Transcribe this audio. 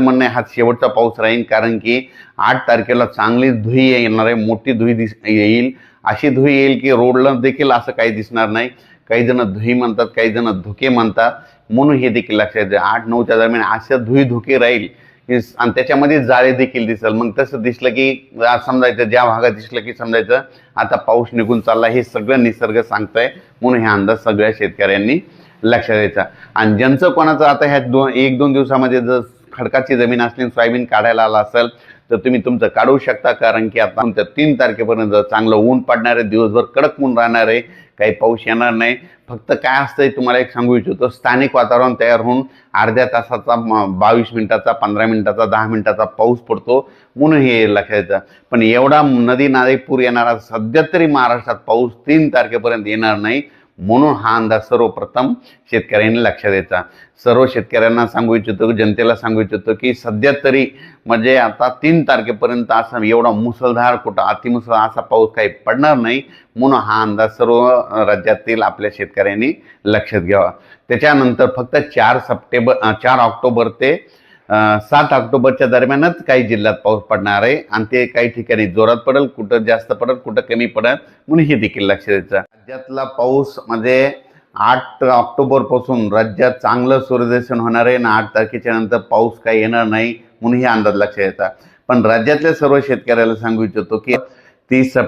म्हणणे हा शेवटचा पाऊस राहील कारण की आठ तारखेला चांगली धुई येणार आहे मोठी धुई दिस येईल. अशी धुई येईल की रोडला देखील असं काही दिसणार नाही. काही जण धुई म्हणतात काही जण धुके म्हणतात. म्हणून हे देखील लक्षात द्या आठ नऊच्या दरम्यान अशा धुई धुके राहील आणि त्याच्यामध्ये जाळे देखील दिसेल. मग तसं दिसलं की समजायचं ज्या भागात दिसलं की समजायचं आता पाऊस निघून चालला हे सगळं निसर्ग सांगतंय. म्हणून हे अंदाज सगळ्या शेतकऱ्यांनी लक्षात द्यायचा आणि ज्यांचं कोणाचं आता ह्या दोन एक दोन दिवसामध्ये जर खडकाची जमीन असली सोयाबीन काढायला आला असेल तर तुम्ही तुमचं काढू शकता. कारण की आता आमच्या तीन तारखेपर्यंत चांगलं ऊन पडणार आहे दिवसभर कडक ऊन राहणार आहे काही पाऊस येणार नाही. फक्त काय असतंय तुम्हाला एक सांगू इच्छितो स्थानिक वातावरण तयार होऊन अर्ध्या तासाचा बावीस मिनिटाचा पंधरा मिनिटाचा दहा मिनिटाचा पाऊस पडतो म्हणून हे लक्षात पण एवढा नदी नादे पूर येणारा सध्या तरी महाराष्ट्रात पाऊस तीन तारखेपर्यंत येणार नाही. म्हणून हा अंदाज सर्वप्रथम शेतकऱ्यांनी लक्षात द्यायचा सर्व शेतकऱ्यांना सांगू इच्छितो जनतेला सांगू इच्छितो की सध्या तरी म्हणजे आता तीन तारखेपर्यंत असा एवढा मुसळधार कुठं अतिमुसळ असा पाऊस काही पडणार नाही म्हणून हा अंदाज सर्व राज्यातील आपल्या शेतकऱ्यांनी लक्षात घ्यावा. त्याच्यानंतर फक्त चार सप्टेंबर चार ऑक्टोबर ते सात ऑक्टोबरच्या दरम्यानच काही जिल्ह्यात पाऊस पडणार आहे. आणि ते काही ठिकाणी जोरात पडेल कुठं जास्त पडेल कुठं कमी पडेल म्हणून हे देखील लक्ष द्यायचं. राज्यातला पाऊस म्हणजे आठ ऑक्टोबरपासून राज्यात चांगलं सूर्यदर्शन होणार आहे. आणि आठ तारखेच्या नंतर पाऊस काही येणार नाही म्हणून हे अंदाज लक्षात येतात पण राज्यातल्या सर्व शेतकऱ्याला सांगू इच्छितो की तीस सप